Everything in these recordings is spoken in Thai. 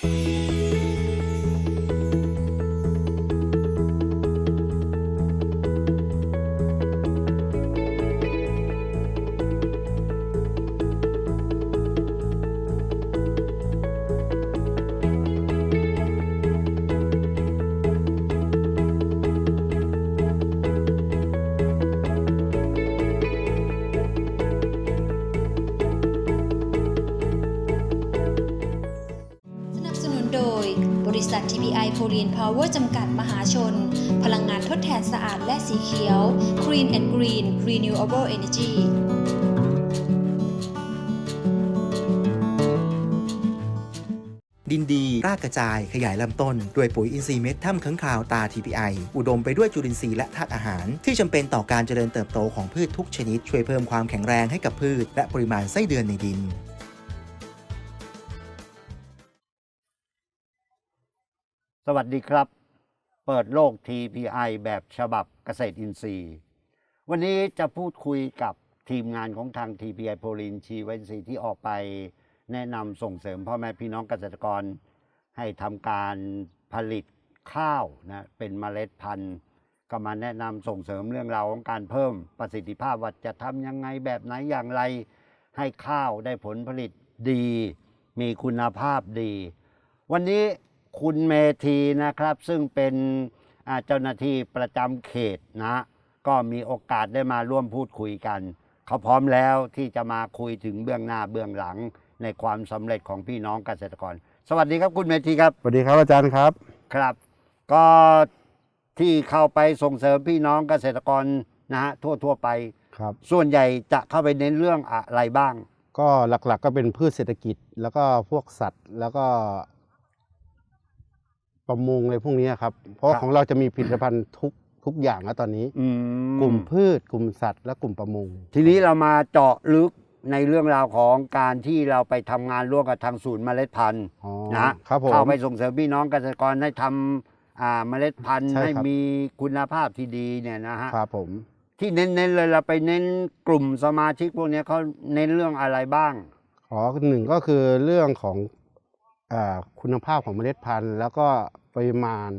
ส วเวอร์จำกัดมหาชน พลังงานทดแทนสะอาดและสีเขียว Green and Green Renewable Energy ดินดีรากกระจายขยายลำต้น ด้วยปุ๋ยอินทรีย์เม็ดถ้ำข้างคาวตา TPI อุดมไปด้วยจุลินทรีย์และธาตุอาหาร ที่จำเป็นต่อการเจริญเติบโตของพืชทุกชนิด ช่วยเพิ่มความแข็งแรงให้กับพืช และปริมาณไส้เดือนในดิน สวัสดีครับ เปิดโลก TPI แบบฉบับเกษตรอินทรีย์ วันนี้จะพูดคุยกับทีมงานของทาง TPI โพลินชีวอินทรีที่ออกไป แนะนำส่งเสริมพ่อแม่พี่น้องเกษตรกร ให้ทำการผลิตข้าวนะเป็นเมล็ดพันธุ์ ก็มาแนะนำส่งเสริมเรื่องราวของการเพิ่มประสิทธิภาพว่าจะทำยังไงแบบไหนอย่างไร ให้ข้าวได้ผลผลิตดี มีคุณภาพดี วันนี้ คุณเมธีนะครับ ซึ่งเป็นอ่าเจ้าหน้าที่ประจำเขตนะ ก็มีโอกาสได้มาร่วมพูดคุยกัน เขาพร้อมแล้วที่จะมาคุยถึงเบื้องหน้าเบื้องหลังในความสำเร็จของพี่น้องเกษตรกร สวัสดีครับคุณเมธีครับ สวัสดีครับอาจารย์ครับ ครับ ก็ที่เข้าไปส่งเสริมพี่น้องเกษตรกรนะฮะทั่วทั่วๆไปครับ ส่วนใหญ่จะเข้าไปเน้นเรื่องอะไรบ้าง ก็หลักๆก็เป็นพืชเศรษฐกิจ แล้วก็พวกสัตว์ แล้วก็ ประมงอะไรพวกนี้ครับ เพราะครับของเราจะมีผลิตภัณฑ์ทุกทุกอย่างแล้วตอนนี้อืกลุ่มพืชกลุ่มสัตว์ และกลุ่มประมง ทีนี้เรามาเจาะลึกในเรื่องราวของการที่เราไปทำงานร่วมกับทางศูนย์เมล็ดพันธุ์อ๋อนะครับผมเข้าไปส่งเสริมพี่น้องเกษตรกรให้ทำอ่าเมล็ดพันธุ์ใช่ให้ครับมีคุณภาพที่ดีเนี่ยนะฮะครับผมที่เน้นๆเลยเราไปเน้นกลุ่มสมาชิกพวกเนี้ยเขาเน้นเรื่องอะไรบ้างขอหนึ่งก็คือเรื่องของอา คุณภาพของเมล็ดพันธุ์ แล้วก็ปริมาณ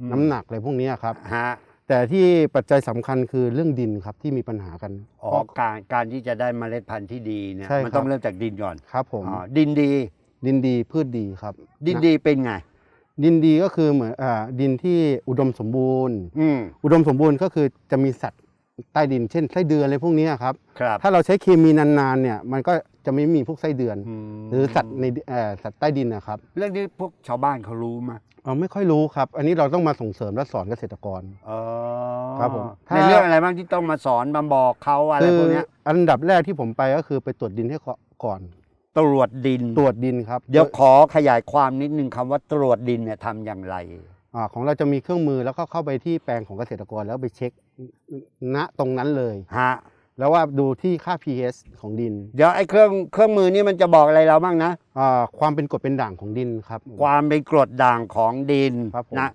อืมน้ำหนักอะไรพวกนี้ครับ ฮะแต่ที่ปัจจัยสำคัญคือเรื่องดินครับที่มีปัญหากัน อ๋อเพราะการการที่จะได้เมล็ดพันธุ์ที่ดีเนี่ยใช่มันครับต้องเริ่มจากดินก่อนครับผมอ๋อดินดี ดินดีพืชดีครับดินนะดีเป็นไง ดินดีก็คือเหมือนอาดินที่อุดมสมบูรณ์ อืม อุดมสมบูรณ์ก็คือจะมีสัตว์ ใต้ดินเช่นไส้เดือนอะไรพวกนี้ครับ ครับ ถ้าเราใช้เคมีนานๆเนี่ยมันก็จะไม่มีพวกไส้เดือนมหรือสัตว์ในเอ่อสัตว์ใต้ดินนะครับ เรื่องนี้พวกชาวบ้านเขารู้ไหมเออไม่ค่อยรู้ครับ อันนี้เราต้องมาส่งเสริมและสอนเกษตรกรอ๋อครับผมในถ้าเรื่องอะไรบ้างที่ต้องมาสอนมาบอกเขาอะไรคืพวกเนี้ยอันดับแรกที่ผมไปก็คือไปตรวจดินให้ก่อน ตรวจดิน ตรวจดินครับ เดี๋ยวขอขยายความนิดนึงคำว่าตรวจดินเนี่ยทำอย่างไรอ่าของเราจะมีเครื่องมือแล้วก็เข้าไปที่แปลงของเกษตรกรแล้วไปเช็ค ณตรงนั้นเลย ฮะแล้วว่าดูที่ค่า pH ของดินเดี๋ยวไอ้เครื่องเครื่องมือนี่มันจะบอกอะไรเราบ้างนะ อ่าความเป็นกรดเป็นด่างของดินครับ ความเป็นกรดด่างของดินครับผม นะ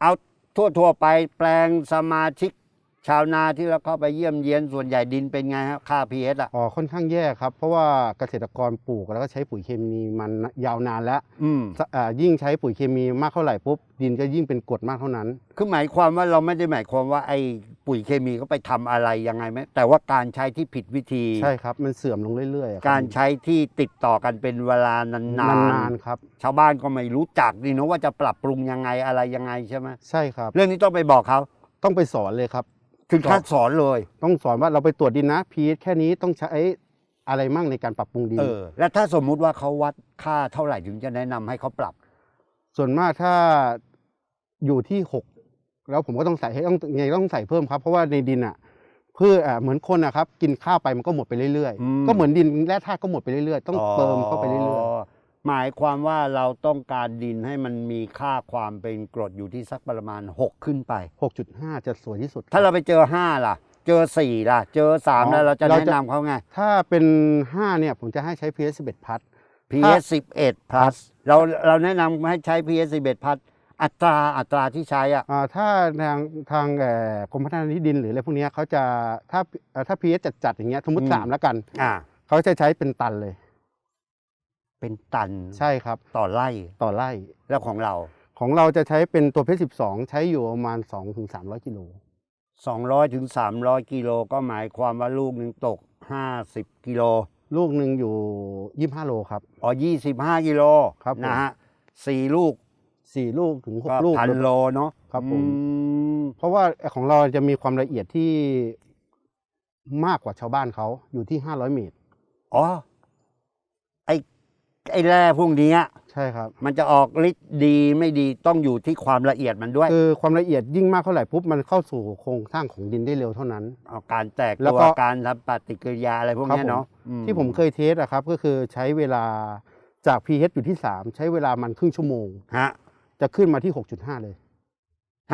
เอาทั่วทั่วๆไปแปลงสมาชิก ชาวนาที่เราเข้าไปเยี่ยมเยียนส่วนใหญ่ดินเป็นไงครับค่า pH อะ อ๋อค่อนข้างแย่ครับ เพราะว่าเกษตรกรปลูกแล้วก็ใช้ปุ๋ยเคมีมันยาวนานแล้วอืมสอ่ายิ่งใช้ปุ๋ยเคมีมากเท่าไหร่ปุ๊บดินก็ยิ่งเป็นกรดมากเท่านั้น คือหมายความว่าเราไม่ได้หมายความว่าไอ้ปุ๋ยเคมีเขาไปทำอะไรยังไงไหมแต่ว่าการใช้ที่ผิดวิธี ใช่ครับ มันเสื่อมลงเรื่อยๆอะคบการใช้ที่ติดต่อกันเป็นเวลานานนานๆครับ ชาวบ้านก็ไม่รู้จักดีเนอะว่าจะปรับปรุงยังไงอะไรยังไงใช่ไหมใช่ครับ เรื่องนี้ต้องไปบอกเขาต้องไปสอนเลยครับ ถึงขั้นสอนเลย ต้องสอนว่าเราไปตรวจดินนะ pH แค่นี้ต้องใช้อะไรมั่งในการปรับปรุงดินเออ แล้วถ้าสมมุติว่าเขาวัดค่าเท่าไหร่ถึงจะแนะนำให้เขาปรับ ส่วนมากถ้าอยู่ที่หกแล้วผมก็ต้องใส่ให้ต้องไงต้องใส่เพิ่มครับ เพราะว่าในดินอะเพื่ออ่าเหมือนคนนะครับ กินข้าวไปมันก็หมดไปเรื่อยอืมๆก็เหมือนดินแร่ธาตุก็หมดไปเรื่อยๆ ต้องเติมเข้าไปเรื่อยอ หมายความว่าเราต้องการดินให้มันมีค่าความเป็นกรดอยู่ที่สักประมาณ 6 ขึ้นไปๆ6.5 จะสวยที่สุด ถ้าเราไปเจอ 5 ล่ะ เจอ 4 ล่ะ เจอ 3 แล้วเราจะเราแนะจะนำเขาไง ถ้าเป็น 5 เนี่ย ผมจะให้ใช้ pH 11พัด PS 11 plus เราเราแนะนำให้ใช้ PS 11 plus อัตราอัตราที่ใช้อะ อ่าถ้าทางทางเอ่อกรมพัฒนาที่ดินหรืออะไรพวกเนี้ยเขาจะถ้าเอ่อถ้า pH จัดๆอย่างเงี้ยสมมติอืม สามแล้วกัน อ่า เขาจะใช้เป็นตันเลย เป็นตันใช่ครับต่อไร่ต่อไร่แล้วของเรา ของเราจะใช้เป็นตัวเพชร12ใช้อยู่ประมาณ2-300ถึง300กิโล200ถึง300กิโลก็หมายความว่าลูกหนึ่งตก50กิโลลูกหนึ่งอยู่25โลครับอ๋อ25กิโลครับผมนะฮะสี่ลูก4ลูกถึงก็6ลูกพันโลเนาะครับผมอืมเพราะว่าของเราจะมีความละเอียดที่มากกว่าชาวบ้านเขาอยู่ที่500เมตรอ๋อไอ ไอแร่พวกเนี้ยใช่ครับ มันจะออกฤทธิ์ดีไม่ดีต้องอยู่ที่ความละเอียดมันด้วยคือความละเอียดยิ่งมากเท่าไหร่ปุ๊บมันเข้าสู่โครงสร้างของดินได้เร็วเท่านั้น เอาการแตกแล้วตัวก็ การทำปฏิกิริยาอะไรพวกเนี้ยครับผมเนาะอืที่ผมเคยเทสอะครับ ก็คือใช้เวลาจาก pH อยู่ที่ 3 ใช้เวลามันครึ่งชั่วโมง ฮะจะขึ้นมาที่ 6.5 เลย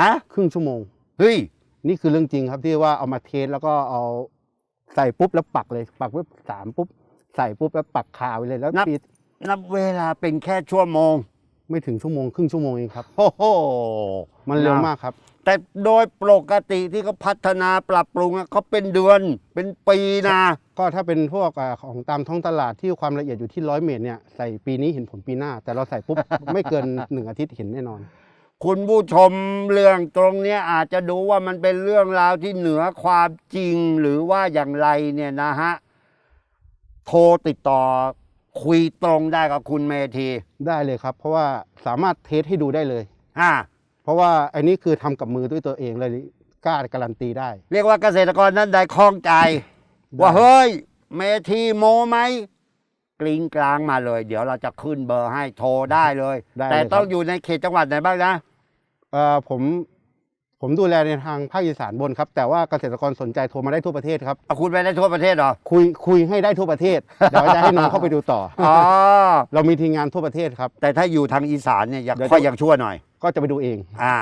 ฮะครึ่งชั่วโมง เฮ้ยนี่คือเรื่องจริงครับที่ว่าเอามาเทสแล้วก็เอาใส่ปุ๊บแล้วปักเลย ปักปุ๊บสามปุ๊บใส่ปุ๊บแล้วปักคาไว้เลยแล้วนับปิด นับเวลาเป็นแค่ชั่วโมง ไม่ถึงชั่วโมงครึ่งชั่วโมงเองครับ โอ้โหมันเร็วมากครับ แต่โดยปกติที่เขาพัฒนาปรับปรุงอะเขาเป็นเดือนเป็นปีนะก็ถ้าเป็นพวกอ่าของตามท้องตลาดที่ความละเอียดอยู่ที่ร้อยเมตรเนี่ยใส่ปีนี้เห็นผลปีหน้า แต่เราใส่ปุ๊บ ไม่เกินหนึ่งอาทิตย์เห็นแน่นอน คุณผู้ชมเรื่องตรงเนี้ยอาจจะดูว่ามันเป็นเรื่องราวที่เหนือความจริงหรือว่าอย่างไรเนี่ยนะฮะ โทรติดต่อ คุยตรงได้กับคุณเมธีได้เลยครับ เพราะว่าสามารถเทสให้ดูได้เลย อ่า เพราะว่าอันนี้คือทำกับมือด้วยตัวเองเลยกล้าการันตีได้ เรียกว่าเกษตรกรนั้นได้คล่องใจ ว่าได้เฮ้ย เมธีโมไหมกลิ้งกลางมาเลย เดี๋ยวเราจะขึ้นเบอร์ให้โทรได้เลย ได้แต่เลยครับต้องอยู่ในเขตจังหวัดไหนบ้างนะ เอ่อผม ผมดูแลในทางภาคอีสานบนครับ แต่ว่าเกษตรกรสนใจโทรมาได้ทั่วประเทศครับ เอาคุณไปได้ทั่วประเทศเหรอ คุยคุยให้ได้ทั่วประเทศ เดี๋ยวจะให้น้องเข้าไปดูต่ออ๋อ เรามีทีมงานทั่วประเทศครับ แต่ถ้าอยู่ทางอีสานเนี่ยอยากเดี๋ยวค่อยยังชั่วหน่อย ก็จะไปดูเอง อ่า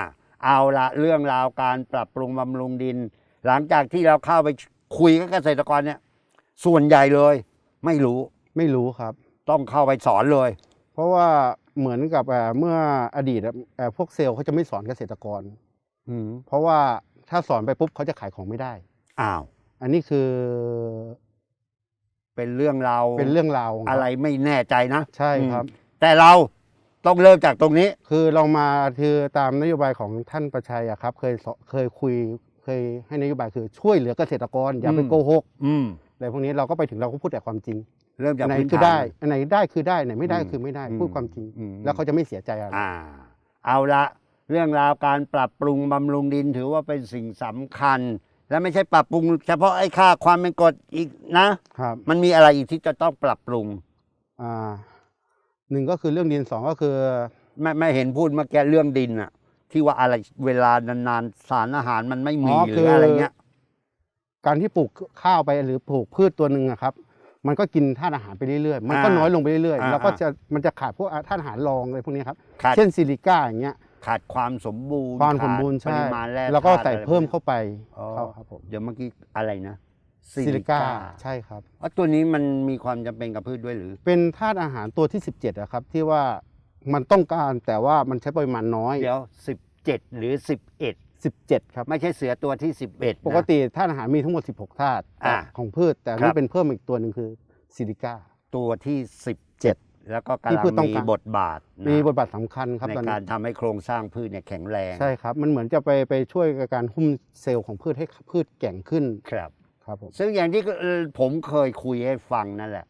เอาละเรื่องราวการปรับปรุงบำรุงดิน หลังจากที่เราเข้าไปคุยกับเกษตรกรเนี่ย ส่วนใหญ่เลย ไม่รู้ไม่รู้ครับ ต้องเข้าไปสอนเลย เพราะว่าเหมือนกับเอ่อเมื่ออดีตอะเอ่อพวกเซลล์เขาจะไม่สอนเกษตรกร อืมเพราะว่าถ้าสอนไปปุ๊บเขาจะขายของไม่ได้ อ้าว อันนี้คือ เป็นเรื่องราวเป็นเรื่องราวคบอะไรไม่แน่ใจนะใช่ครับ อืมแต่เราต้องเริ่มจากตรงนี้ คือเรามาคือตามนโยบายของท่านประชัยอะครับ เคยสเคยคุยเคยให้นโยบายคือช่วยเหลือเกษตรกรอย่าไปอืม โกหกอืม อะไรพวกนี้เราก็ไปถึงเราก็พูดแต่ความจริงเริ่มอัจากนไหนพื้นคือฐาน ได้อันไหนได้คือได้อันไหนไม่ได้อืมคือไม่ได้อืมพูดความจริง อืม แล้วเขาจะไม่เสียใจอะไร อ่า เอาละ เรื่องราวการปรับปรุงบำรุงดินถือว่าเป็นสิ่งสำคัญ และไม่ใช่ปรับปรุง เฉพาะไอ้ค่าความเป็นกรดอีกนะ ครับมันมีอะไรอีกที่จะต้องปรับปรุง อ่าหนึ่งก็คือเรื่องดินสองก็คือ ไม่ไม่เห็นพูดเมื่อกี้เรื่องดินอะที่ว่าอะไรเวลานานๆสารอาหารมันไม่มีหรืออะไรเงี้ย การที่ปลูกข้าวไปหรือปลูกพืชตัวหนึ่งอะครับ มันก็กินธาตุอาหารไปเรื่อยๆ มันก็อ่าน้อยลงไปเรื่อยอ่าๆ แล้วก็จะมันจะขาดพวกธาตุอาหารรองอะไรพวกนี้ครับ ขาด เช่นซิลิก้าอย่างเงี้ย ขาดความสมบูรณ์ความสมบูรณ์ขาดปใช่ริมาณแร่แล้วก็ธาตุใส่อะไรเพิ่มพวกนี้เข้าไปอ๋อเข้าครับผมเดี๋ยวเมื่อกี้อะไรนะซิลิก้าใช่ครับ อ๋อตัวนี้มันมีความจำเป็นกับพืชด้วยหรือ เป็นธาตุอาหารตัวที่ 17อะครับ ที่ว่ามันต้องการแต่ว่ามันใช้ปริมาณน้อย เดี๋ยวสิบเจ็ดหรือสิบเอ็ด17 ครับ ไม่ใช่เสือตัวที่สิบเอ็ดปกติธาตุอาหารมีทั้งหมด 16 ธาตุอ่าของพืช แต่อันครันี่บเป็นเพิ่มอีกตัวหนึ่งคือซิลิก้า ตัวที่สิบเจ็ด แล้วก็ที่กำลังพืชต้องมีการ บทบาทนะมีบทบาทสำคัญครับในตอนกานี้รทำให้โครงสร้างพืชเนี่ยแข็งแรงใช่ครับ มันเหมือนจะไปไปช่วยกับการหุ้มเซลล์ของพืชให้พืชแก่งขึ้นครับ ครับผมซึ่งอย่างที่เอ่อผมเคยคุยให้ฟังนั่นแหละ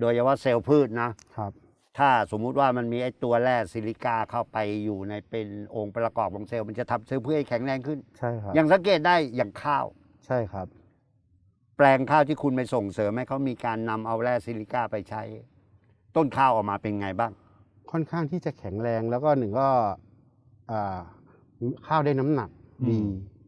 โดยเฉพาะเซลล์พืชนะ ครับ ถ้าสมมุติว่ามันมีไอ้ตัวแร่ซิลิก้าเข้าไปอยู่ในเป็นองค์ประกอบของเซลล์มันจะทำเซลล์พืชให้แข็งแรงขึ้น ใช่ครับ อย่างสังเกตได้อย่างข้าว ใช่ครับ แปลงข้าวที่คุณไปส่งเสริมให้เขามีการนำเอาแร่ซิลิก้าไปใช้ ต้นข้าวออกมาเป็นไงบ้าง ค่อนข้างที่จะแข็งแรงแล้วก็หนึ่งก็อ่าข้าวได้น้ำหนักดี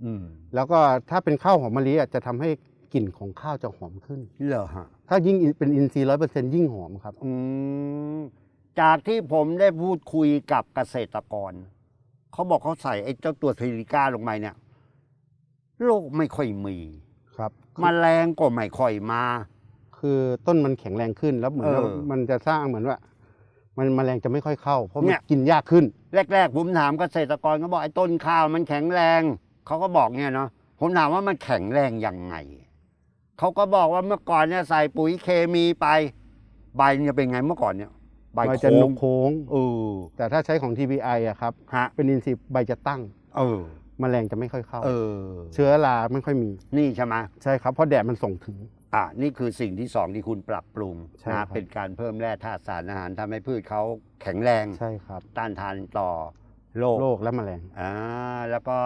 อืมแล้วก็ถ้าเป็นข้าวหอมมะลิอะจะทำให้กลิ่นของข้าวจะหอมขึ้น เหรอฮะ ถ้ายิ่งเป็นอินทรีย์ร้อยเปอร์เซ็นต์ยิ่งหอมครับ อืมจากที่ผมได้พูดคุยกับเกษตรกร เขาบอกเขาใส่ไอ้เจ้าตัวซิลิก้าลงไปเนี่ยโรคไม่ค่อยมีครับ มแมลงก็ไม่ค่อยมา คือต้นมันแข็งแรงขึ้นแล้วเหมือนว่าเออ มันจะสร้างเหมือนว่า มันแมลงจะไม่ค่อยเข้า เพราะเนี่มันยกินยากขึ้น แรกๆผมถามเกษตรกรเขาบอกไอ้ต้นข้าวมันแข็งแรงเขาก็บอกเนี่ยเนาะผมถามว่ามันแข็งแรงยังไงเขาก็บอกว่าเมื่อก่อนเนี่ยใส่ปุ๋ยเคมีไป ใบมันจะเป็นไงเมื่อก่อนเนี่ย ใบมันจะโค้นงกโค้ง เออแต่ถ้าใช้ของ TPI อะครับ ฮะเป็นอินทรีย์ใบจะตั้งเออ แมลงจะไม่ค่อยเข้า เออ เชื้อราไม่ค่อยมี นี่ใช่ไหมใช่ครับ เพราะแดดมันส่งถึง อ่านี่คือสิ่งที่สองที่คุณปรับปรุงใช่นะครับเป็นการเพิ่มแร่ธาตุสารอาหารทำให้พืชเขาแข็งแรงใช่ครับต้านทานต่อโรคโรคและแมลง อ่าแล้วก็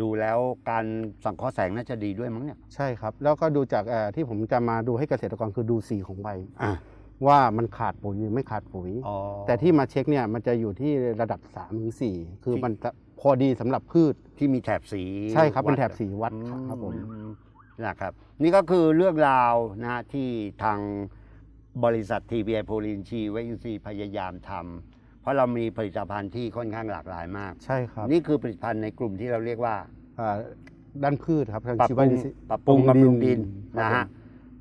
ดูแล้วการสังเคราะห์แสงน่าจะดีด้วยมั้งเนี่ยใช่ครับ แล้วก็ดูจากเอ่อที่ผมจะมาดูให้เกษตรกรคือดูสีของใบ อะว่ามันขาดปุ๋ยหรือไม่ขาดปุ๋ย อ๋อ แต่ที่มาเช็คเนี่ยมันจะอยู่ที่ระดับ3ามถึงสคือที่ มันจะพอดีสำหรับพืช ที่มีแถบสีใช่ครับเป็นวัดแถบสีวัดครับผม อื นะครับ นี่ก็คือเรื่องราวนะที่ทางบริษัททีบีไอโพลินชีไวอินซีย์พยายามทำเพราะเรามีผลิตภัณฑ์ที่ค่อนข้างหลากหลายมาก ใช่ครับ นี่คือผลิตภัณฑ์ในกลุ่มที่เราเรียกว่าอ่าด้านพืชครับทางปรับชีปวรุงอินทรีย์ปรับปรุงบำรุงดินครับนะฮะผม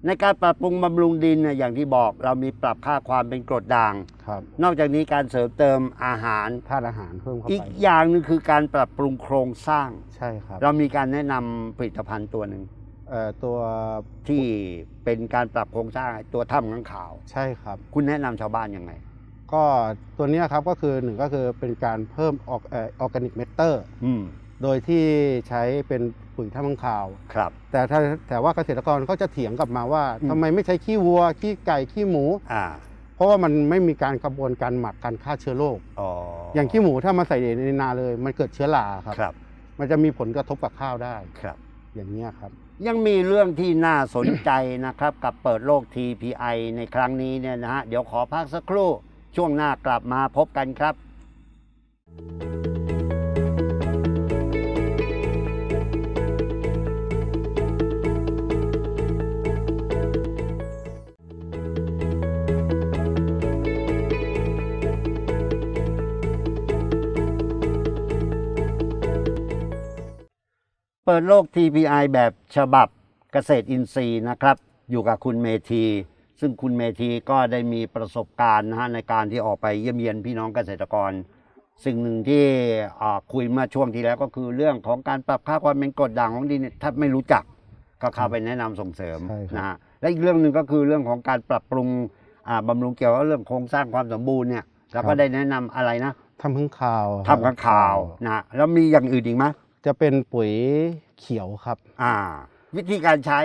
ในการปรับปรุงบำรุงดินเนี่ยอย่างที่บอกเรามีปรับค่าความเป็นกรดด่างครับนอกจากนี้การเสริมเติมอาหารธาตุอาหารเพิ่มเข้าอีกไปอย่างหนึงคือการปรับปรุงโครงสร้าง ใช่ครับ เรามีการแนะนำผลิตภัณฑ์ตัวหนึ่งเอ่อ ตัวที่เป็นการปรับโครงสร้างตัวถ้ำข้างขาว ใช่ครับ คุณแนะนำชาวบ้านยังไง ก็ตัวเนี้ยครับก็คือหนึ่งก็คือเป็นการเพิ่มออกเอออร์แกนิกเมตเตอร์ อืมโดยที่ใช้เป็นปุ๋ยท่ามังคาว ครับ แต่ถ้าแต่ว่าเกษตรกรก็จะเถียงกลับมาว่าอืม ทำไมไม่ใช้ขี้วัว ขี้ไก่ขี้หมู อ่าเพราะว่ามันไม่มีการกระบวนการหมักการฆ่าเชื้อโรคอ๋อออย่างขี้หมูถ้ามาใส่ในนาเลย มันเกิดเชื้อราครับ ครับมันจะมีผลกระทบกับข้าวได้ ครับ อย่างนี้ยครับ ยังมีเรื่องที่น่าสนใจนะครับ กับเปิดโลก TPI ในครั้งนี้เนี่ยนะฮะ เดี๋ยวขอพักสักครู่ ช่วงหน้ากลับมาพบกันครับ เปิดโลก TPI แบบฉบับเกษตรอินทรีย์นะครับ อยู่กับคุณเมธี ซึ่งคุณเมธีก็ได้มีประสบการณ์นะฮะในการที่ออกไปเยี่ยมเยียนพี่น้องเกษตรกร สิ่งหนึ่งที่อ่าคุยเมื่อช่วงที่แล้วก็คือเรื่องของการปรับค่าความเป็นกรดด่างของดินเนี่ยถ้าไม่รู้จักก็เข้าไปแนะนำส่งเสริมใช่ครับนะฮะและอีกเรื่องหนึ่งก็คือเรื่องของการปรับปรุงอ่าบำรุงเกี่ยวกับเรื่องโครงสร้างความสมบูรณ์เนี่ยแล้วก็ได้แนะนำอะไรนะทำพึ่งข่าวทำข้างข่าวนะฮะแล้วมีอย่างอื่นอีกไหม จะเป็นปุ๋ยเขียวครับ อ่า วิธีการใช้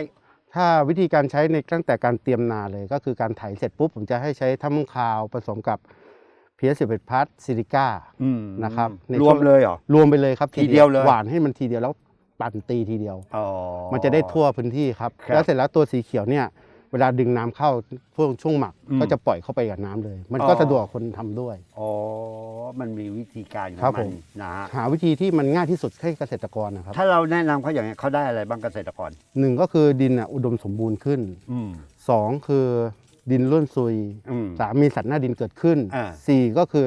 ถ้าวิธีการใช้ในตั้งแต่การเตรียมนาเลยก็คือการไถเสร็จปุ๊บผมจะให้ใช้ทำพึ่งข่าวผสมกับเพียสิบเอ็ดพัทซิลิก้าอืมนะครับในรวมช่วงเลยเหรอ รวมไปเลยครับทีเดียวเลย หวานให้มันทีเดียวแล้วปั่นตีทีเดียว อ๋อ มันจะได้ทั่วพื้นที่ครับ ครับ แล้วเสร็จแล้วตัวสีเขียวเนี่ย เวลาดึงน้ำเข้าช่วงช่วงหมักอืม ก็จะปล่อยเข้าไปกับน้ำเลย มันก็อ๋อสะดวกคนทำด้วย อ๋อ มันมีวิธีการขอครับงมัผนม นะฮะ หาวิธีที่มันง่ายที่สุดให้เกษตรกรนะครับถ้าเราแนะนำเขาอย่างนี้ยเขาได้อะไรบ้างเกษตรกร หนึ่งก็คือดินอะอุดมสมบูรณ์ขึ้นอืม สองคือดินร่วนซุยอืม สามมีสัตว์หน้าดินเกิดขึ้นอ่า สี่ก็คือ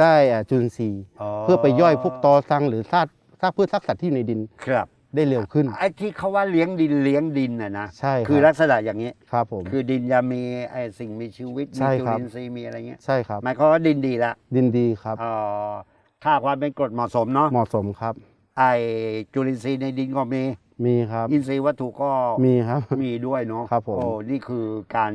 ได้อะจุลินทรีย์ เพื่อไปย่อยพวกตอสังหรือซากซากพืชซากสัตว์ที่อยู่ในดิน ครับ ได้เร็วขึ้น ไอ้ที่เขาว่าเลี้ยงดินเลี้ยงดินน่ะนะใช่ครับคือลักษณะอย่างนี้ ครับผม คือดินจะมีไอ้สิ่งมีชีวิตใช่มีจุครับ ลินทรีย์มีอะไรเงี้ยใช่ครับ หมายความว่าดินดีละดินดีครับเอ่อค่าความเป็นกรดเหมาะสมเนาะเหมาะสมครับ ไอ้จุลินทรีย์ในดินก็มีมีครับ อินทรีย์วัตถุก็มีครับ มีด้วยเนาะครับผม โอ้นี่คือการ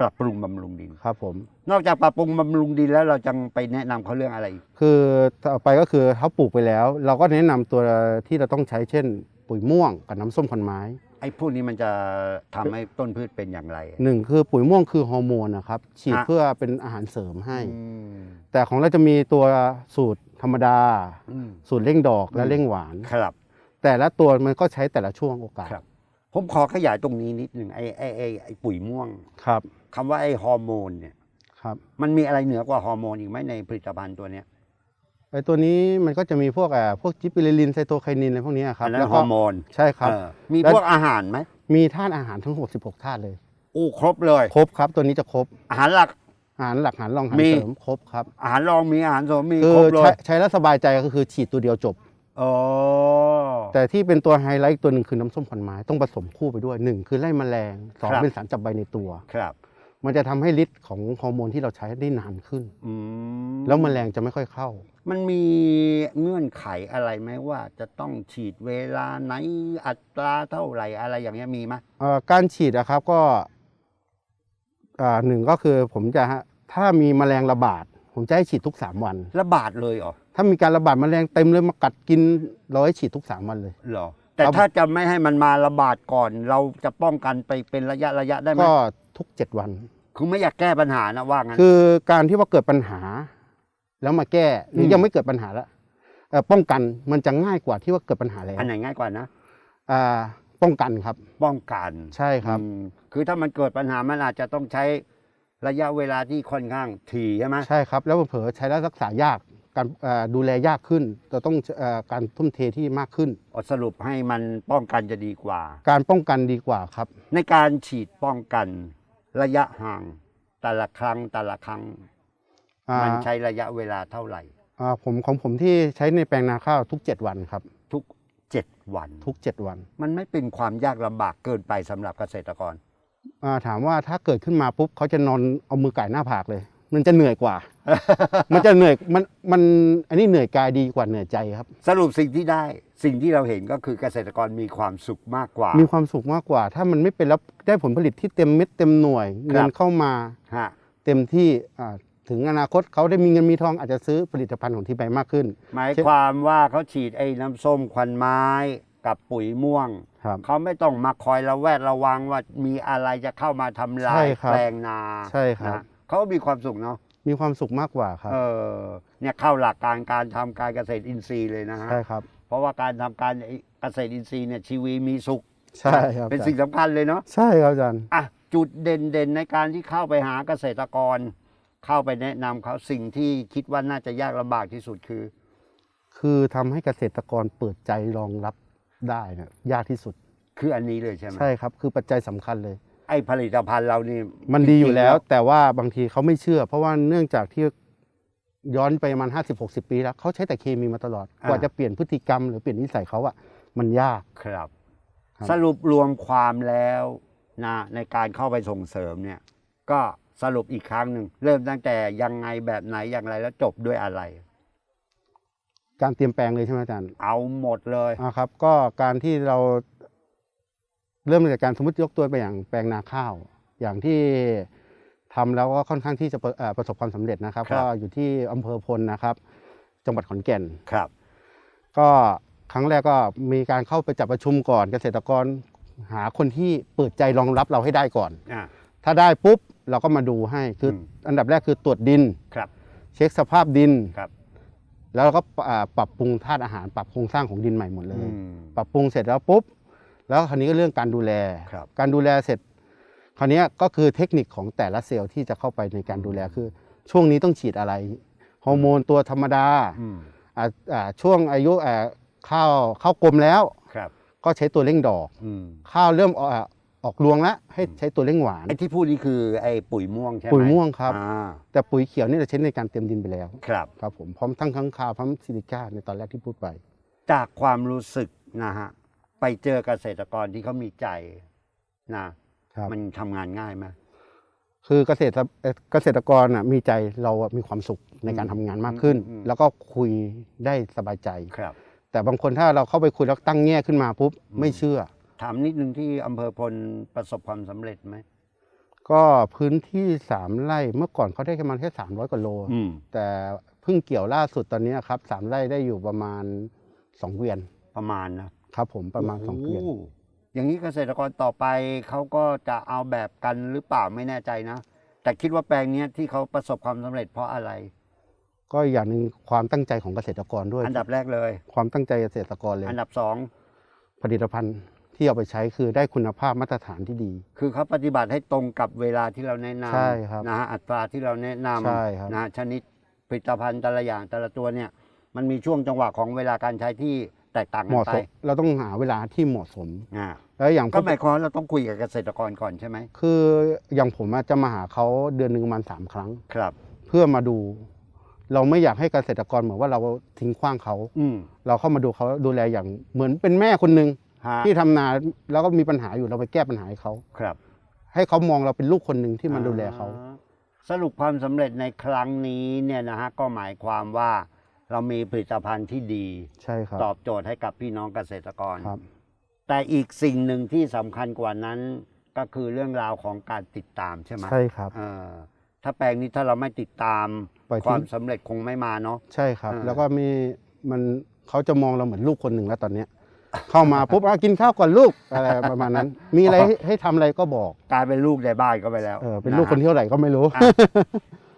ปรับปรุงบำรุงดิน ครับผมนอกจากปรับปรุงบำรุงดินแล้วเราจะไปแนะนำเขาเรื่องอะไรอีกคือต่อไปก็คือเขาปลูกไปแล้ว เราก็แนะนำตัวที่เราต้องใช้เช่น ปุ๋ยม่วงกับน้ำส้มขอนไม้ไอ้พวกนี้มันจะทำให้ต้นพืชเป็นอย่างไร หนึ่งคือปุ๋ยม่วงคือฮอร์โมนนะครับฉีดฮะเพื่อเป็นอาหารเสริมให้ อืมแต่ของเราจะมีตัวสูตรธรรมดา อืม สูตรเร่งดอกและอืม เร่งหวาน ครับ แต่ละตัวมันก็ใช้แต่ละช่วงโอกาส ครับ ผมขอขยายตรงนี้นิดหนึ่งไอ้ไอ้ไอ้ไอ้ปุ๋ยม่วงครับ คำว่าไอ้ฮอร์โมนเนี่ย ครับ มันมีอะไรเหนือกว่าฮอร์โมนอีกไหมในผลิตภัณฑ์ตัวเนี้ยไอ้ตัวนี้มันก็จะมีพวกอ่าพวกจิปปิลินไซโตไคนินอะไรพวกนี้ครับอันนั้แล้นวฮก็อร์โมนใช่ครับ เออมีแล้วพวกอาหารไหมมีธาตุอาหารทั้ง 66ธาตุเลยโอ้ครบเลย ครบครับ ตัวนี้จะครบอาหารหลัก อาหารหลักอาหารรองอาหารมี เสริมครบครับอาหารรองมีอาหารเสริมมีคืครอบเลใช้ย ใช้แล้วสบายใจก็คือฉีดตัวเดียวจบ อ๋อแต่ที่เป็นตัวไฮไลท์อีกตัวหนึ่งคือน้ำส้มขอนไม้ต้องผสมคู่ไปด้วยหนึ่งคือไล่แมลงสองเป็นสารจับใบในตัว ครับมันจะทำให้ฤทธิ์ของฮอร์โมนที่เราใช้ได้นานขึ้น อืมแล้วแมลงจะไม่ค่อยเข้า มันมีเงื่อนไขอะไรไหมว่า จะต้องฉีดเวลาไหนอัตราเท่าไหร่อะไรอย่างเงี้ยมีไหมเอ่อการฉีดนะครับก็อ่าหนึ่งก็คือผมจะฮะถ้ามีแมลงระบาด ผมจะให้ฉีดทุก 3 วัน ระบาดเลยเหรอถ้ามีการระบาดแมลงเต็มเลยมากัดกินเราให้ฉีดทุก 3 วันเลย เหรอ แต่ครับถ้าจะไม่ให้มันมาระบาดก่อน เราจะป้องกันไปเป็นระยะระยะได้ไหมก็ทุก 7 วัน คือไม่อยากแก้ปัญหานะว่างั้น คือการที่ว่าเกิดปัญหา แล้วมาแก้หรือมยังไม่เกิดปัญหาแล้วเอ่อป้องกันมันจะง่ายกว่าที่ว่าเกิดปัญหาแล้วอันไหนง่ายกว่านะอ่าป้องกันครับ ป้องกันใช่ครับ อืมคือถ้ามันเกิดปัญหามันอาจจะต้องใช้ ระยะเวลาที่ค่อนข้างถี่ใช่ไหมใช่ครับ แล้วเผลอๆใช้แล้วรักษายากการเอ่อดูแลยากขึ้นเราต้องเอ่อการทุ่มเทที่มากขึ้นเอาสรุปให้มันป้องกันจะดีกว่า การป้องกันดีกว่าครับ ในการฉีดป้องกันระยะห่างแต่ละครั้งแต่ละครั้งอ่ามันใช้ระยะเวลาเท่าไหร่อ่าผมของผมที่ใช้ในแปลงนาข้าวทุก 7 วันครับ ทุกเจ็ดวัน ทุก 7 วัน มันไม่เป็นความยากลำบากเกินไปสำหรับเกษตรกรอ่า ถามว่าถ้าเกิดขึ้นมาปุ๊บเขาจะนอนเอามือไก่หน้าผากเลย มันจะเหนื่อยกว่า มันจะเหนื่อยมันมันอันนี้เหนื่อยกายดีกว่าเหนื่อยใจครับ สรุปสิ่งที่ได้สิ่งที่เราเห็นก็คือเกษตรกรมีความสุขมากกว่า มีความสุขมากกว่า ถ้ามันไม่เป็นแล้วได้ผลผลิตที่เต็มเม็ดเต็มหน่วยครับเงินเข้ามาฮะเต็มที่อ่าถึงอนาคตเขาได้มีเงินมีทองอาจจะซื้อผลิตภัณฑ์ของทีใบมากขึ้น หมายความว่าเขาฉีดไอ้น้ำส้มควันไม้ กับปุ๋ยม่วง ครับ เขาไม่ต้องมาคอยระแวดระวังว่ามีอะไรจะเข้ามาทำลาใช่ยครับ แปลงนาใช่ครับ นะเขามีความสุขเนาะมีความสุขมากกว่าครับ เออเนี่ยเข้าหลักการการทำการเกษตรอินทรีย์เลยนะฮะใช่ครับ เพราะว่าการทำการเกษตรอินทรีย์เนี่ยชีวิตมีสุข ใช่ครับเป็นอาจารย์สิ่งสำคัญเลยเนาะ ใช่ครับอาจารย์ อะจุดเด่นเด่นในการที่เข้าไปหาเกษตรกร เข้าไปแนะนำเขาสิ่งที่คิดว่าน่าจะยากลำบากที่สุดคือ คือทำให้เกษตรกรเปิดใจรองรับ ได้นะยากที่สุดคืออันนี้เลยใช่ไหมใช่ครับ คือปัจจัยสำคัญเลย ไอ้ผลิตภัณฑ์เรานี่มันดีอยู่แล้วจริงๆแต่ว่าบางทีเขาไม่เชื่อ เพราะว่าเนื่องจากที่ย้อนไปประมาณห้าสิบหกสิบปีแล้วเขาใช้แต่เคมีมาตลอดกว่าจะเปลี่ยนพฤติกรรมหรือเปลี่ยนนิสัยเขาอะมันยากครับครับสรุปรวมความแล้วนะในการเข้าไปส่งเสริมเนี่ย ก็สรุปอีกครั้งหนึ่งเริ่มตั้งแต่ยังไงแบบไหนอย่างไรแล้วจบด้วยอะไร การเตรียมแปลงเลยใช่ไหมอาจารย์เอาหมดเลย อ่าครับ ก็การที่เราเริ่มจากการสมมติยกตัวไปอย่างแปลงนาข้าว อย่างที่ทำแล้วก็ค่อนข้างที่จะประเอ่อประสบความสำเร็จนะครับ ครับ ก็อยู่ที่อำเภอพลนะครับ จังหวัดขอนแก่น ครับ ก็ครั้งแรกก็มีการเข้าไปจัดประชุมก่อนเกษตรกรหาคนที่เปิดใจรองรับเราให้ได้ก่อน อ่า ถ้าได้ปุ๊บเราก็มาดูให้คืออม อันดับแรกคือตรวจดิน ครับ เช็คสภาพดิน ครับ แล้วเราก็อ่าปรับปรุงธาตุอาหาร ปรับโครงสร้างของดินใหม่หมดเลอืยมปรับปรุงเสร็จแล้วปุ๊บแล้วคราวนี้ก็เรื่องการดูแลครับการดูแลเสร็จ คราวนี้ก็คือเทคนิคของแต่ละเซลล์ที่จะเข้าไปในการดูแลคือ ช่วงนี้ต้องฉีดอะไรฮอร์โมนตัวธรรมดาอืมอ่าอ่าช่วงอายุอ่าข้าวข้าวกลมแล้วครับก็ใช้ตัวเร่งดอกอืมข้าวเริ่ม ออกอ่าออกรวงแล้วให้ใช้ตัวเร่งหวาน ไอ้ที่พูดนี่คือไอ้ปุ๋ยม่วงใช่ไหมปุ๋ยม่วงครับ อ่าแต่ปุ๋ยเขียวนี่เราใช้ในการเตรียมดินไปแล้วครับ ครับผมพร้อมทั้งค้างคาวพร้อมซิลิก้าในตอนแรกที่พูดไป จากความรู้สึกนะฮะไปเจอเกษตรกรที่เขามีใจนะ ครับ มันทำงานง่ายไหม คือเกษตรเอ่อเกษตรกรน่ะมีใจเราอะมีความสุขในการทำงานมากขึ้น อืมแล้วก็คุยได้สบายใจ ครับ แต่บางคนถ้าเราเข้าไปคุยแล้วตั้งแง่ขึ้นมาปุ๊บอืมไม่เชื่อ ถามนิดนึงที่อำเภอพลประสบความสำเร็จไหม ก็พื้นที่สามไร่เมื่อก่อนเขาได้แค่ประมาณแค่สามร้อยกว่าโล อืม แต่เพิ่งเกี่ยวล่าสุดตอนนี้ครับสามไร่ได้อยู่ประมาณสองเกวียนประมาณนะครับผมประมาณสองเกวียนโอย่างนี้เกษตรกรต่อไปเขาก็จะเอาแบบกันหรือเปล่าไม่แน่ใจนะ แต่คิดว่าแปลงเนี้ยที่เขาประสบความสำเร็จเพราะอะไร ก็อย่างหนึ่งความตั้งใจของเกษตรกรด้วย อันดับแรกเลย ความตั้งใจเกษตรกรเลย อันดับสองผลิตภัณฑ์ ที่เอาไปใช้คือได้คุณภาพมาตรฐานที่ดี คือเขาปฏิบัติให้ตรงกับเวลาที่เราแนะนำใช่ครับนะฮะอัตราที่เราแนะนำใช่ครับนะฮะชนิดผลิตภัณฑ์แต่ละอย่างแต่ละตัวเนี่ย มันมีช่วงจังหวะของเวลาการใช้ที่แตกต่างเหกันมาะไปสมเราต้องหาเวลาที่เหมาะสม อ่าแล้วอย่างก็พวหมายความว่าเราต้องคุยกับเกษตรกรก่อนใช่ไหมคืออย่างผมอะจะมาหาเขาเดือนหนึ่งประมาณสามครั้ง ครับ เพื่อมาดู เราไม่อยากให้เกษตรกรเหมือนว่าเราทิ้งขว้างเขา อืมเราเข้ามาดูเขาดูแลอย่างเหมือนเป็นแม่คนหนึ่ง ฮะที่ทำนาแล้วก็มีปัญหาอยู่เราไปแก้ปัญหาให้เขาครับให้เขามองเราเป็นลูกคนหนึ่งที่มาดูแลเขาอ่สรุปความสำเร็จในครั้งนี้เนี่ยนะฮะก็หมายความว่าเรามีผลิตภัณฑ์ที่ดี ใช่ครับตอบโจทย์ให้กับพี่น้องเกษตรกร ครับ แต่อีกสิ่งหนึ่งที่สำคัญกว่านั้น ก็คือเรื่องราวของการติดตามใช่ไหมใช่ครับ เออถ้าแปลงนี้ถ้าเราไม่ติดตาม ปล่อยทิ้ง ความสำเร็จคงไม่มาเนาะ ใช่ครับ อ่า แล้วก็มีมันเขาจะมองเราเหมือนลูกคนหนึ่งแล้วตอนเนี้ย เข้ามาปุ๊บอะกินข้าวก่อนลูกอะไรประมาณนั้น มีอะไรให้ให้ทำอะไรก็บอกกลายเป็นลูกในบ้านก็ไปแล้วเออเป็นลูกคนที่เท่าไหร่ก็ไม่รู้อะ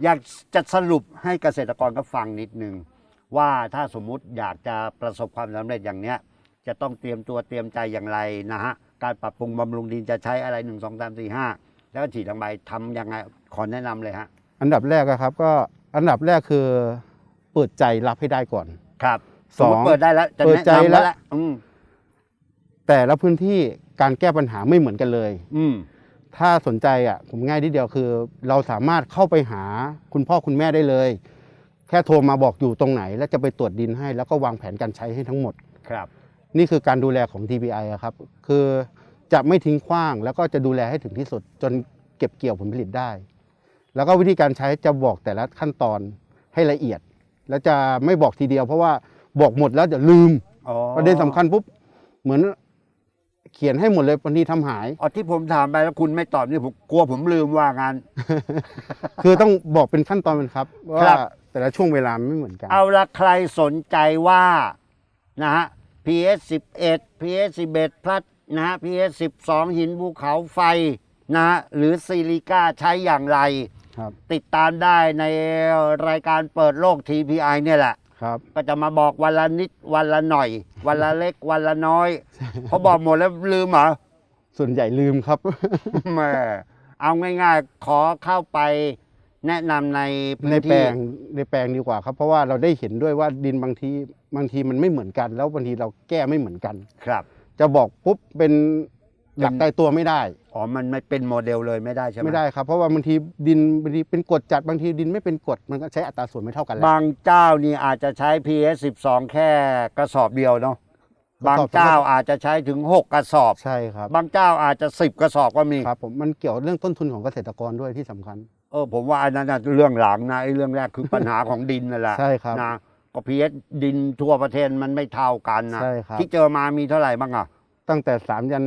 อยากจะสรุปให้เกษตรกรก็ฟังนิดนึง ว่าถ้าสมมุติอยากจะประสบความสำเร็จอย่างเนี้ย จะต้องเตรียมตัวเตรียมใจอย่างไรนะฮะ การปรับปรุงบำรุงดินจะใช้อะไรหนึ่งสองสามสี่ห้าแล้วก็ฉีดทางใบทำยังไงขอแนะนำเลยฮะ อันดับแรกอะครับ ก็อันดับแรกคือเปิดใจรับให้ได้ก่อน ครับสองมมุติเปิดได้แล้วจะเปิดแนะใจนำแล้แล้ววอืม แต่ละพื้นที่การแก้ปัญหาไม่เหมือนกันเลย อืม ถ้าสนใจอะผมง่ายทีเดียวคือ เราสามารถเข้าไปหาคุณพ่อคุณแม่ได้เลย แค่โทรมาบอกอยู่ตรงไหน แล้วจะไปตรวจดินให้ แล้วก็วางแผนการใช้ให้ทั้งหมด ครับ นี่คือการดูแลของ TPI อะครับ คือจะไม่ทิ้งขว้างแล้วก็จะดูแลให้ถึงที่สุด จนเก็บเกี่ยวผลผลิตได้ แล้วก็วิธีการใช้จะบอกแต่ละขั้นตอนให้ละเอียด แล้วจะไม่บอกทีเดียว เพราะว่าบอกหมดแล้วเดี๋ยวลืม อ๋อประเด็นสำคัญปุ๊บเหมือน เขียนให้หมดเลยบางทีทำหาย อ๋อที่ผมถามไปแล้วคุณไม่ตอบนี่ผมกลัวผมลืมว่างานคือต้องบอกเป็นขั้นตอนเป็นครับครัว่าบ แต่ละช่วงเวลาไม่เหมือนกันเอาละใครสนใจว่านะฮะ PS 11 PS 11พลัดนะฮะ PS 12 หินภูเขาไฟนะฮะหรือซิลิก้าใช้อย่างไร ครับ ติดตามได้ในรายการเปิดโลก TPI เนี่ยแหละ ครับ ก็จะมาบอกวันละนิดวันละหน่อย วันละเล็กวันละน้อยพอบอกหมดแล้วลืมเหรอส่วนใหญ่ลืมครับ แหม่เอาง่ายๆ ขอเข้าไปแนะนำในพื้ในนแปลที่งในแปลงดีกว่าครับ เพราะว่าเราได้เห็นด้วยว่าดินบางทีบางทีมันไม่เหมือนกัน แล้วบางทีเราแก้ไม่เหมือนกัน ครับ จะบอกปุ๊บเป็น หลักเป็นตายตัวไม่ได้ อ๋อ มันไม่เป็นโมเดลเลยไม่ได้ใช่ไหมไม่ได้ครับ เพราะว่าบางทีดินบางทีเป็นกรดจัดบางทีดินไม่เป็นกรดมันก็ใช้อัตราส่วนไม่เท่ากันแล้วบางเจ้านี่อาจจะใช้ PS 12 แค่กระสอบเดียวเนาะกระบางสอบเจ้าอาจจะใช้ถึง 6 กระสอบ ใช่ครับ บางเจ้าอาจจะ 10 กระสอบก็มีครับผมมันเกี่ยวเรื่องต้นทุนของเกษตรกรด้วยที่สำคัญเออผมว่าอันนั้นน่ะเรื่องหลังนะไอ้เรื่องแรกคือปัญหาของดินนั่นแหละใช่ครับนะก็ PS ดินทั่วประเทศมันไม่เท่ากันนะใช่ครับที่เจอมามีเท่าไหร่บ้างอะ ตั้งแต่สามยัน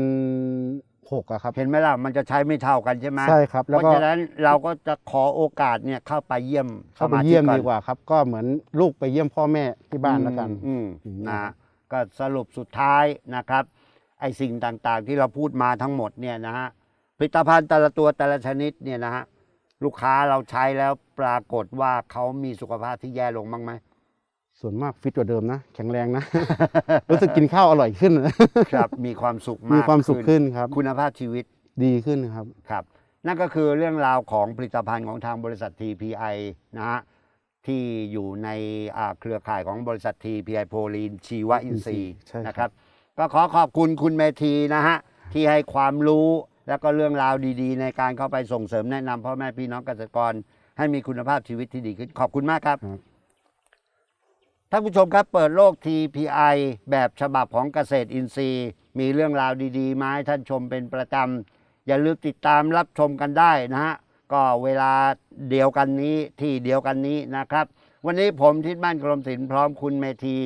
หกอะครับ เห็นไหมล่ะมันจะใช้ไม่เท่ากันใช่ไหมใช่ครับเพแล้วราะก็ฉะนั้นเราก็จะขอโอกาสเนี่ยเข้าไปเยี่ยมเข้าไปสชิเยี่ยมก่อนดีกว่าครับ ก็เหมือนลูกไปเยี่ยมพ่อแม่ที่บ้านแล้วกัน อืมอืมนะฮะก็สรุปสุดท้ายนะครับไอสิ่งต่างๆที่เราพูดมาทั้งหมดเนี่ยนะฮะผลิตภัณฑ์แต่ละตัวแต่ละชนิดเนี่ยนะฮะลูกค้าเราใช้แล้วปรากฏว่าเขามีสุขภาพที่แย่ลงบ้างไหม ส่วนมากฟิตกว่าเดิมนะ แข็งแรงนะ รู้สึกกินข้าวอร่อยขึ้น ครับ มีความสุขมากมีความสุขขึ้นครับ คุณภาพชีวิตดีขึ้นครับ ครับ นั่นก็คือเรื่องราวของผลิตภัณฑ์ของทางบริษัท TPI นะฮะที่อยู่ในอ่าเครือข่ายของบริษัท TPI โพลีนชีวอินทรีย์ใช่ครับ นะครับ ก็ขอขอบคุณคุณเมธีนะฮะ ที่ให้ความรู้แล้วก็เรื่องราวดีๆ ในการเข้าไปส่งเสริมแนะนำพ่อแม่พี่น้องเกษตรกร ให้มีคุณภาพชีวิตที่ดีขึ้น ขอบคุณมากครับ ครับ ท่านผู้ชมครับเปิดโลก TPI แบบฉบับของเกษตรอินทรีย์ มีเรื่องราวดีๆมาให้ท่านชมเป็นประจำ อย่าลืมติดตามรับชมกันได้นะฮะ ก็เวลาเดียวกันนี้ที่เดียวกันนี้นะครับ วันนี้ผมทิศบ้านกรมศิลป์พร้อมคุณเมธี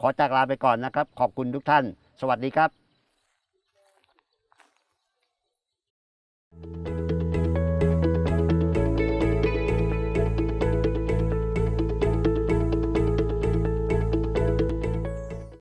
ขอจากลาไปก่อนนะครับ ขอบคุณทุกท่าน สวัสดีครับ thank you